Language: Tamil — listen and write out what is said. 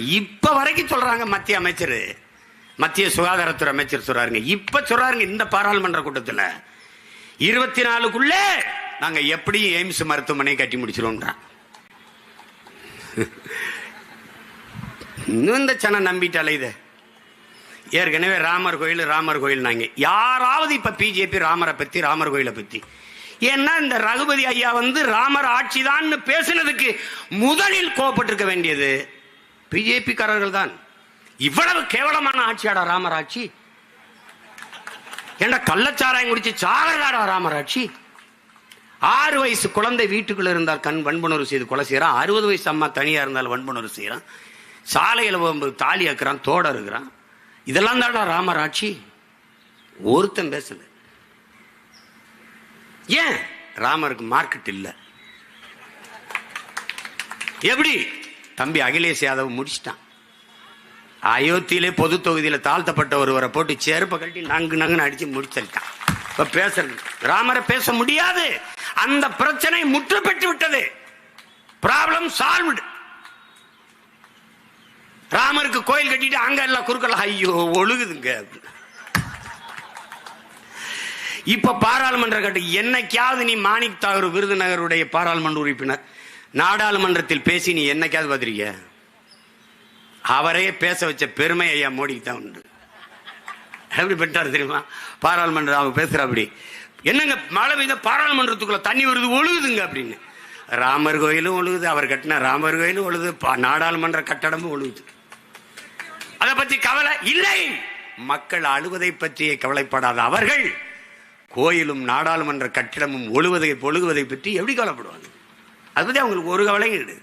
இப்ப வரைக்கும் சொல்றாங்க மத்திய அமைச்சர். மத்திய சுகாதாரத்துறை அமைச்சர் சொல்றாருங்க. இப்ப சொல்றாருங்க இந்த பாராளுமன்ற கூட்டத்தில். இருபத்தி நாலுக்குள்ள நாங்க எப்படியும் எய்ம்ஸ் மருத்துவமனை கட்டி முடிச்சிருவோம்ன்றான் இன்னும் இந்த சனம் நம்பிட்டாலே இதை. ஏற்கனவே ராமர் கோயில் ராமர் கோயில் நாங்க. யாராவது இப்ப பிஜேபி ராமரை பத்தி ராமர் கோயிலை பத்தி. ஏன்னா இந்த ரகுபதி ஐயா வந்து ராமர் ஆட்சி தான் பேசுனதுக்கு முதலில் கோபப்பட்டிருக்க வேண்டியது. பிஜேபிக்காரர்கள் தான் இவ்வளவு கேவலமான ஆட்சியாடா ராமராட்சி? என்ன கள்ளச்சாராயம் குடிச்சு சாகராடா ராமராட்சி? ஆறு வயசு குழந்தை வீட்டுக்குள்ள இருந்தால் கண் வன்புணர்வு செய்து கொலை செய்யறான். அறுபது வயசு அம்மா தனியா இருந்தால் வன்புணர்வு செய்யறான். சாலையில் தாலி அறுக்கிறான் தோட இருக்கிறான் இதெல்லாம் தாடா ராமராட்சி. ஒருத்தன் பேசல. ஏன்? ராமருக்கு மார்க்கெட் இல்ல. எப்படி? தம்பி அகிலேஷ் யாதவ் முடிச்சிட்டான். அயோத்தியிலே பொது தொகுதியில தாழ்த்தப்பட்ட ஒருவரை போட்டு செருப்ப கட்டி நங்கு நங்குன்னு அடிச்சு முடிச்சிருக்கான். இப்ப பேசுறது ராமரை பேச முடியாது. அந்த பிரச்சனை முற்று பெற்று விட்டது. ப்ராப்ளம் சால்வ்டு ராமருக்கு கோயில் கட்டிட்டு அங்க எல்லாம் குறுக்கலாம் ஐயோ ஒழுகுதுங்க. இப்ப பாராளுமன்ற கட்டு என்னைக்காவது நீ மாணிக் தாகூர் விருதுநகருடைய பாராளுமன்ற உறுப்பினர் நாடாளுமன்றத்தில் பேசி நீ என்னைக்காவது பதிரிக்க அவரே பேச வச்ச பெருமை ஐயா மோடிக்கு தான் உண்டு. எப்படி பெற்றார் தெரியுமா? பாராளுமன்ற அவங்க பேசுற அப்படி. என்னங்க மழை பெய்த பாராளுமன்றத்துக்குள்ள தண்ணி வருது ஒழுகுதுங்க அப்படின்னு. ராமர் கோயிலும் ஒழுகுது அவர் கட்டின ராமர் கோயிலும் ஒழுகுது பா- நாடாளுமன்ற கட்டடமும் ஒழுகுது. அதை பத்தி கவலை இல்லை. மக்கள் அழுவதை பற்றியே கவலைப்படாத அவர்கள் கோயிலும் நாடாளுமன்ற கட்டிடமும் ஒழுவதை ஒழுகுவதை பற்றி எப்படி கவலைப்படுவாங்க? அதை பத்தி அவங்களுக்கு ஒரு கவலையும் கிடையாது